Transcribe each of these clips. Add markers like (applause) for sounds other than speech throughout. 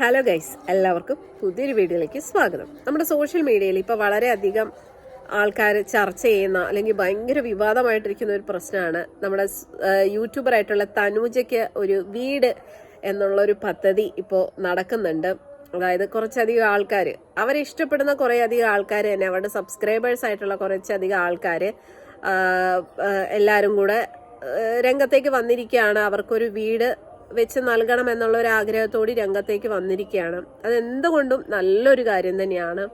Hello guys എല്ലാവർക്കും പുതിയൊരു വീഡിയോയിലേക്ക് സ്വാഗതം. നമ്മുടെ സോഷ്യൽ മീഡിയയിൽ ഇപ്പോൾ വളരെയധികം ആൾക്കാർ ചർച്ച ചെയ്യുന്ന അല്ലെങ്കിൽ ഭയങ്കര വിവാദമായിട്ടിരിക്കുന്ന ഒരു പ്രശ്നമാണ്. നമ്മുടെ യൂട്യൂബറായിട്ടുള്ള തനൂജയ്ക്ക് ഒരു വീട് എന്നുള്ള ഒരു പദ്ധതി ഇപ്പോൾ നടക്കുന്നുണ്ട്. അതായത് കുറച്ചധികം ആൾക്കാർ അവരെ ഇഷ്ടപ്പെടുന്ന കുറേ അധികം ആൾക്കാർ തന്നെ അവരുടെ സബ്സ്ക്രൈബേഴ്സ് ആയിട്ടുള്ള കുറച്ചധികം ആൾക്കാർ എല്ലാവരും കൂടെ രംഗത്തേക്ക് വന്നിരിക്കുകയാണ്. അവർക്കൊരു വീട് വെച്ച് നൽകണം എന്നുള്ള ഒരു ആഗ്രഹത്തോടി രംഗത്തേക്ക് വന്നിരിക്കുകയാണ്. അതെന്തുകൊണ്ടും നല്ലൊരു കാര്യം തന്നെയാണ്.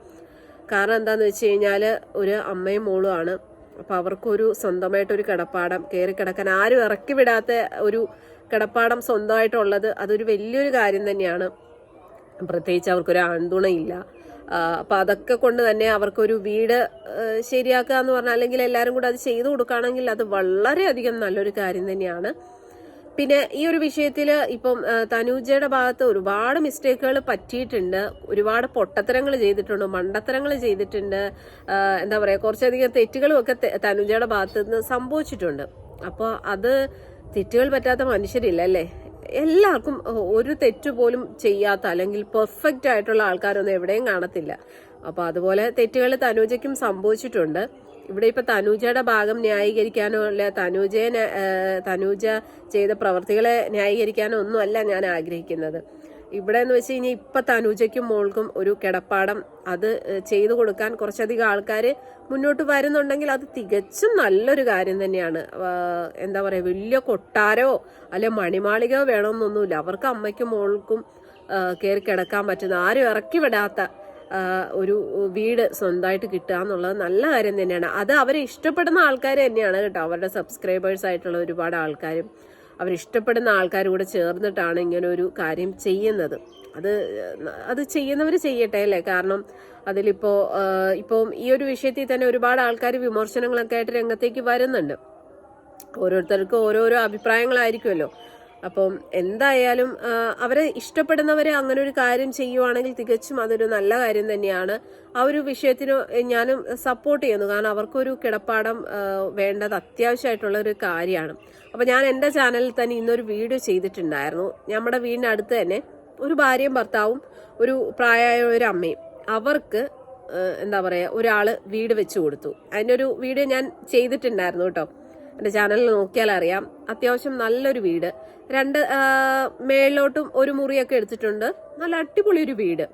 കാരണം എന്താന്ന് വെച്ച് കഴിഞ്ഞാൽ ഒരു അമ്മയും മോളുമാണ് അപ്പോൾ അവർക്കൊരു സ്വന്തമായിട്ടൊരു കിടപ്പാടം കയറി കിടക്കാൻ ആരും ഇറക്കി വിടാത്ത ഒരു കിടപ്പാടം സ്വന്തമായിട്ടുള്ളത് അതൊരു വലിയൊരു കാര്യം തന്നെയാണ്. പ്രത്യേകിച്ച് അവർക്കൊരു ആൺതുണയില്ല. അപ്പം അതൊക്കെ കൊണ്ട് തന്നെ അവർക്കൊരു വീട് ശരിയാക്കുക എന്ന് പറഞ്ഞാൽ അല്ലെങ്കിൽ എല്ലാവരും കൂടെ അത് ചെയ്തു കൊടുക്കുകയാണെങ്കിൽ അത് വളരെയധികം നല്ലൊരു കാര്യം തന്നെയാണ്. പിന്നെ ഈ ഒരു വിഷയത്തിൽ ഇപ്പം തനൂജയുടെ ഭാഗത്ത് ഒരുപാട് മിസ്റ്റേക്കുകൾ പറ്റിയിട്ടുണ്ട്. ഒരുപാട് പൊട്ടത്തരങ്ങൾ ചെയ്തിട്ടുണ്ട് മണ്ടത്തരങ്ങൾ ചെയ്തിട്ടുണ്ട്. എന്താ പറയുക കുറച്ചധികം തെറ്റുകളും ഒക്കെ തനൂജയുടെ ഭാഗത്ത് നിന്ന് സംഭവിച്ചിട്ടുണ്ട്. അപ്പോൾ അത് തെറ്റുകൾ പറ്റാത്ത മനുഷ്യരില്ല അല്ലേ? എല്ലാവർക്കും ഒരു തെറ്റ് പോലും ചെയ്യാത്ത അല്ലെങ്കിൽ പെർഫെക്റ്റ് ആയിട്ടുള്ള ആൾക്കാരൊന്നും എവിടെയും കാണത്തില്ല. അപ്പോൾ അതുപോലെ തെറ്റുകൾ തനൂജയ്ക്കും സംഭവിച്ചിട്ടുണ്ട്. ഇവിടെ ഇപ്പൊ തനൂജയുടെ ഭാഗം ന്യായീകരിക്കാനോ അല്ല തനൂജയെ തനൂജ ചെയ്ത പ്രവർത്തികളെ ന്യായീകരിക്കാനോ ഒന്നുമല്ല ഞാൻ ആഗ്രഹിക്കുന്നത്. ഇവിടെ എന്ന് വെച്ച് കഴിഞ്ഞാൽ ഇപ്പൊ തനൂജയ്ക്കും മോൾക്കും ഒരു കിടപ്പാടം അത് ചെയ്തു കൊടുക്കാൻ കുറച്ചധികം ആൾക്കാർ മുന്നോട്ട് വരുന്നുണ്ടെങ്കിൽ അത് തികച്ചും നല്ലൊരു കാര്യം തന്നെയാണ്. എന്താ പറയുക വലിയ കൊട്ടാരോ അല്ലെ മണിമാളികയോ വേണമെന്നൊന്നുമില്ല അവർക്ക് അമ്മയ്ക്കും മോൾക്കും കയറി കിടക്കാൻ പറ്റുന്ന ആരും ഇറക്കി വിടാത്ത ഒരു വീട് സ്വന്തമായിട്ട് കിട്ടുക എന്നുള്ളത് നല്ല കാര്യം തന്നെയാണ്. അത് അവരെ ഇഷ്ടപ്പെടുന്ന ആൾക്കാർ തന്നെയാണ് കേട്ടോ. അവരുടെ സബ്സ്ക്രൈബേഴ്സ് ആയിട്ടുള്ള ഒരുപാട് ആൾക്കാരും അവരിഷ്ടപ്പെടുന്ന ആൾക്കാരും കൂടെ ചേർന്നിട്ടാണ് ഇങ്ങനെ ഒരു കാര്യം ചെയ്യുന്നത്. അത് അത് ചെയ്യുന്നവർ ചെയ്യട്ടെ അല്ലേ? കാരണം അതിലിപ്പോൾ ഇപ്പോൾ ഈ ഒരു വിഷയത്തിൽ തന്നെ ഒരുപാട് ആൾക്കാർ വിമർശനങ്ങളൊക്കെ ആയിട്ട് രംഗത്തേക്ക് വരുന്നുണ്ട്. ഓരോരുത്തർക്കും ഓരോരോ അഭിപ്രായങ്ങളായിരിക്കുമല്ലോ. അപ്പം എന്തായാലും അവരെ ഇഷ്ടപ്പെടുന്നവരെ അങ്ങനെ ഒരു കാര്യം ചെയ്യുവാണെങ്കിൽ തികച്ചും അതൊരു നല്ല കാര്യം തന്നെയാണ്. ആ ഒരു വിഷയത്തിന് ഞാനും സപ്പോർട്ട് ചെയ്യുന്നു. കാരണം അവർക്കൊരു കിടപ്പാടം വേണ്ടത് അത്യാവശ്യമായിട്ടുള്ള ഒരു കാര്യമാണ്. അപ്പം ഞാൻ എന്റെ ചാനലിൽ തന്നെ ഇന്നൊരു വീഡിയോ ചെയ്തിട്ടുണ്ടായിരുന്നു. നമ്മുടെ വീടിനടുത്ത് തന്നെ ഒരു ഭാര്യയും ഭർത്താവും ഒരു പ്രായമായ ഒരു അമ്മയും. അവർക്ക് എന്താ പറയുക ഒരാൾ വീട് വെച്ച് കൊടുത്തു. അതിന്റെ ഒരു വീഡിയോ ഞാൻ ചെയ്തിട്ടുണ്ടായിരുന്നു കേട്ടോ. എന്റെ ചാനലിൽ നോക്കിയാൽ അറിയാം. അത്യാവശ്യം നല്ലൊരു വീട്. രണ്ട് മേളിലോട്ടും ഒരു മുറിയൊക്കെ എടുത്തിട്ടുണ്ട്. നല്ല അടിപൊളി ഒരു വീട്.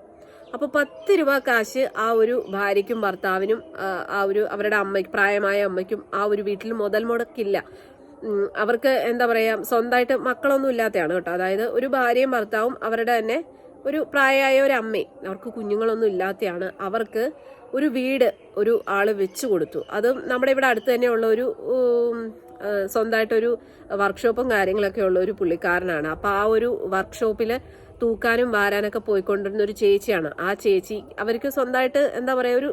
അപ്പോൾ പത്ത് രൂപ കാശ് ആ ഒരു ഭാര്യയ്ക്കും ഭർത്താവിനും ആ, ഒരു അവരുടെ അമ്മയ്ക്ക് പ്രായമായ അമ്മയ്ക്കും ആ ഒരു വീട്ടിൽ മുതൽ മുടക്കില്ല. അവർക്ക് എന്താ പറയുക സ്വന്തമായിട്ട് മക്കളൊന്നും ഇല്ലാത്തതാണ് കേട്ടോ. അതായത് ഒരു ഭാര്യയും ഭർത്താവും അവരുടെ തന്നെ ഒരു പ്രായമായ ഒരു അമ്മയും. അവർക്ക് കുഞ്ഞുങ്ങളൊന്നും ഇല്ലാത്തതാണ് അവർക്ക് ഒരു വീട് ഒരു ആൾ വെച്ചു കൊടുത്തു. അതും നമ്മുടെ ഇവിടെ അടുത്ത് തന്നെ ഉള്ള ഒരു സ്വന്തമായിട്ടൊരു വർക്ക്ഷോപ്പും കാര്യങ്ങളൊക്കെ ഉള്ള ഒരു പുള്ളിക്കാരനാണ്. അപ്പോൾ ആ ഒരു വർക്ക്ഷോപ്പിൽ തൂക്കാനും വാരാനൊക്കെ പോയിക്കൊണ്ടിരുന്ന ഒരു ചേച്ചിയാണ്. ആ ചേച്ചി അവർക്ക് സ്വന്തമായിട്ട് എന്താ പറയുക ഒരു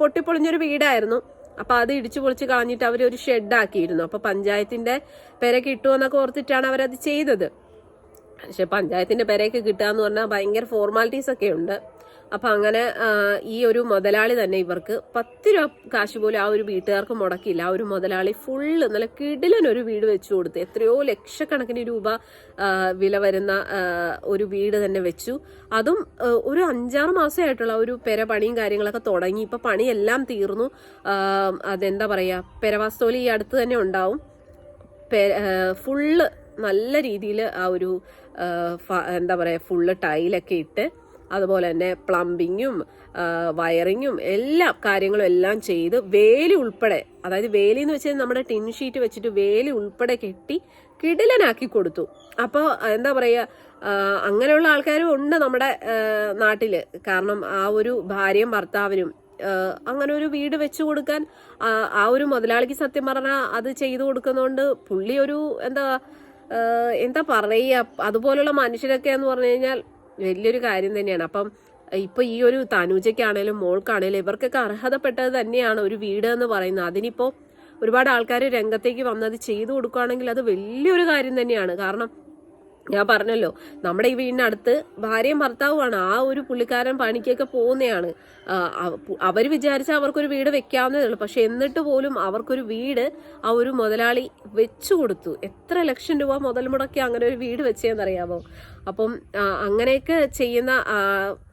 പൊട്ടിപ്പൊളിഞ്ഞൊരു വീടായിരുന്നു. അപ്പൊ അത് ഇടിച്ചു പൊളിച്ച് കളഞ്ഞിട്ട് അവർ ഒരു ഷെഡാക്കിയിരുന്നു അപ്പൊ പഞ്ചായത്തിന്റെ പെര കിട്ടുമെന്നൊക്കെ ഓർത്തിട്ടാണ് അവരത് ചെയ്തത്. പക്ഷെ പഞ്ചായത്തിന്റെ പെരയൊക്കെ കിട്ടുക എന്ന് പറഞ്ഞാൽ ഭയങ്കര ഫോർമാലിറ്റീസ് ഒക്കെ ഉണ്ട്. അപ്പൊ അങ്ങനെ ഈ ഒരു മുതലാളി തന്നെ ഇവർക്ക് പത്ത് രൂപ കാശ് പോലും ആ ഒരു വീട്ടുകാർക്ക് മുടക്കില്ല ആ ഒരു മുതലാളി ഫുള്ള് നല്ല കിടിലൻ ഒരു വീട് വെച്ചു കൊടുത്തു എത്രയോ ലക്ഷക്കണക്കിന് രൂപ വില വരുന്ന ഒരു വീട് തന്നെ വെച്ചു. അതും ഒരു അഞ്ചാറ് മാസമായിട്ടുള്ള ഒരു പെര പണിയും കാര്യങ്ങളൊക്കെ തുടങ്ങി. ഇപ്പൊ പണിയെല്ലാം തീർന്നു. അതെന്താ പറയാ പെരവാസ്തോലി ഈ അടുത്ത് തന്നെ ഉണ്ടാവും. ഫുള്ള് നല്ല രീതിയിൽ ആ ഒരു എന്താ പറയുക ഫുള്ള് ടൈലൊക്കെ ഇട്ട് അതുപോലെ തന്നെ പ്ലംബിങ്ങും വയറിങ്ങും എല്ലാ കാര്യങ്ങളും എല്ലാം ചെയ്ത് വേലി ഉൾപ്പെടെ അതായത് വേലി എന്ന് വെച്ചാൽ നമ്മുടെ ടിൻ ഷീറ്റ് വെച്ചിട്ട് വേലി ഉൾപ്പെടെ കെട്ടി കിടിലനാക്കി കൊടുത്തു. അപ്പോൾ എന്താ പറയുക അങ്ങനെയുള്ള ആൾക്കാരും ഉണ്ട് നമ്മുടെ നാട്ടിൽ കാരണം ആ ഒരു ഭാര്യയും ഭർത്താവിനും അങ്ങനെ ഒരു വീട് വെച്ചു കൊടുക്കാൻ ആ ഒരു മുതലാളിക്ക് സത്യം പറഞ്ഞാൽ അത് ചെയ്തു കൊടുക്കുന്നതുകൊണ്ട് പുള്ളി ഒരു എന്താ എന്താ പറയുക അതുപോലുള്ള മനുഷ്യരൊക്കെ എന്ന് പറഞ്ഞു കഴിഞ്ഞാൽ വലിയൊരു കാര്യം തന്നെയാണ്. അപ്പം ഇപ്പൊ ഈ ഒരു തനുജയ്ക്കാണേലും മോൾക്കാണേലും ഇവർക്കൊക്കെ അർഹതപ്പെട്ടത് തന്നെയാണ് ഒരു വീട് എന്ന് പറയുന്നത്. അതിനിപ്പോ ഒരുപാട് ആൾക്കാർ രംഗത്തേക്ക് വന്നത് ചെയ്തു കൊടുക്കുകയാണെങ്കിൽ അത് വലിയൊരു കാര്യം തന്നെയാണ്. കാരണം ഞാൻ പറഞ്ഞല്ലോ നമ്മുടെ ഈ വീടിനടുത്ത് ഭാര്യയും ഭർത്താവുമാണ്. ആ ഒരു പുള്ളിക്കാരൻ പണിക്കൊക്കെ പോകുന്നതാണ് അവർ വിചാരിച്ച അവർക്കൊരു വീട് വെക്കാവുന്നതേ ഉള്ളൂ. പക്ഷെ എന്നിട്ട് പോലും അവർക്കൊരു വീട് ആ ഒരു മുതലാളി വെച്ചു കൊടുത്തു. എത്ര ലക്ഷം രൂപ മുതൽ മുടക്കി അങ്ങനെ ഒരു വീട് വെച്ചതെന്നറിയാമോ അപ്പം അങ്ങനെയൊക്കെ ചെയ്യുന്ന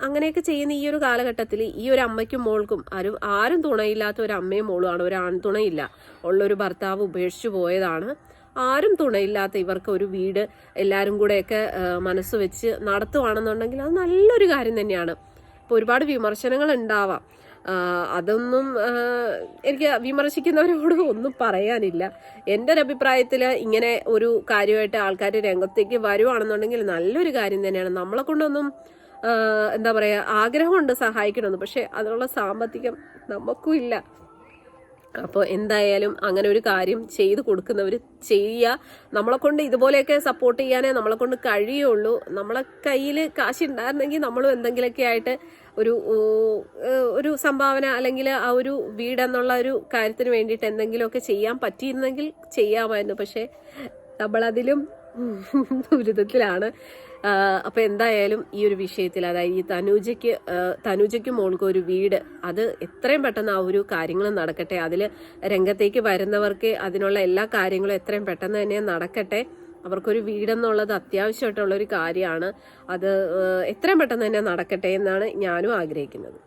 അങ്ങനെയൊക്കെ ചെയ്യുന്ന ഈ ഒരു കാലഘട്ടത്തിൽ ഈ ഒരു അമ്മയ്ക്കും മോൾക്കും ആരും ആരും തുണയില്ലാത്ത ഒരു അമ്മയും മോളുമാണ് ഒരു ആൺതുണയില്ല. ഉള്ളൊരു ഭർത്താവ് ഉപേക്ഷിച്ചു പോയതാണ്. ആരും തുണയില്ലാത്ത ഇവർക്ക് ഒരു വീട് എല്ലാവരും കൂടെയൊക്കെ മനസ്സ് വെച്ച് നടത്തുവാണെന്നുണ്ടെങ്കിൽ അത് നല്ലൊരു കാര്യം തന്നെയാണ്. ഇപ്പോൾ ഒരുപാട് വിമർശനങ്ങൾ ഉണ്ടാവാം. അതൊന്നും എനിക്ക് വിമർശിക്കുന്നവരോട് (laughs) ഒന്നും പറയാനില്ല. എന്റെ ഒരു അഭിപ്രായത്തിൽ ഇങ്ങനെ ഒരു കാര്യമായിട്ട് ആൾക്കാർ രംഗത്തേക്ക് വരുവാണെന്നുണ്ടെങ്കിൽ നല്ലൊരു കാര്യം തന്നെയാണ്. നമ്മളെ കൊണ്ടൊന്നും എന്താ പറയുക ആഗ്രഹമുണ്ട് സഹായിക്കണമെന്ന്. പക്ഷേ അതിനുള്ള സാമ്പത്തികം നമുക്കും ഇല്ല. അപ്പോൾ എന്തായാലും അങ്ങനെ ഒരു കാര്യം ചെയ്തു കൊടുക്കുന്നവർ ചെയ്യുക. നമ്മളെ കൊണ്ട് ഇതുപോലെയൊക്കെ സപ്പോർട്ട് ചെയ്യാനേ നമ്മളെ കൊണ്ട് കഴിയുള്ളൂ. നമ്മളെ കയ്യിൽ കാശ് ഉണ്ടായിരുന്നെങ്കിൽ നമ്മളും എന്തെങ്കിലുമൊക്കെ ആയിട്ട് ഒരു ഒരു സംഭാവന അല്ലെങ്കിൽ ആ ഒരു വീടെന്നുള്ള ഒരു കാര്യത്തിന് വേണ്ടിയിട്ട് എന്തെങ്കിലുമൊക്കെ ചെയ്യാൻ പറ്റിയിരുന്നെങ്കിൽ ചെയ്യാമായിരുന്നു. പക്ഷേ നമ്മളതിലും ദുരിതത്തിലാണ്. ആഹ് അപ്പൊ എന്തായാലും ഈ ഒരു വിഷയത്തിൽ അതായത് ഈ തനൂജയ്ക്ക് തനൂജയ്ക്ക് മോൾക്ക് ഒരു വീട് അത് എത്രയും പെട്ടെന്ന് ആ ഒരു കാര്യങ്ങൾ നടക്കട്ടെ. അതിൽ രംഗത്തേക്ക് വരുന്നവർക്ക് അതിനുള്ള എല്ലാ കാര്യങ്ങളും എത്രയും പെട്ടെന്ന് തന്നെ നടക്കട്ടെ. അവർക്കൊരു വീടെന്നുള്ളത് അത്യാവശ്യമായിട്ടുള്ള ഒരു കാര്യമാണ്. അത് എത്രയും പെട്ടെന്ന് തന്നെ നടക്കട്ടെ എന്നാണ് ഞാനും ആഗ്രഹിക്കുന്നത്.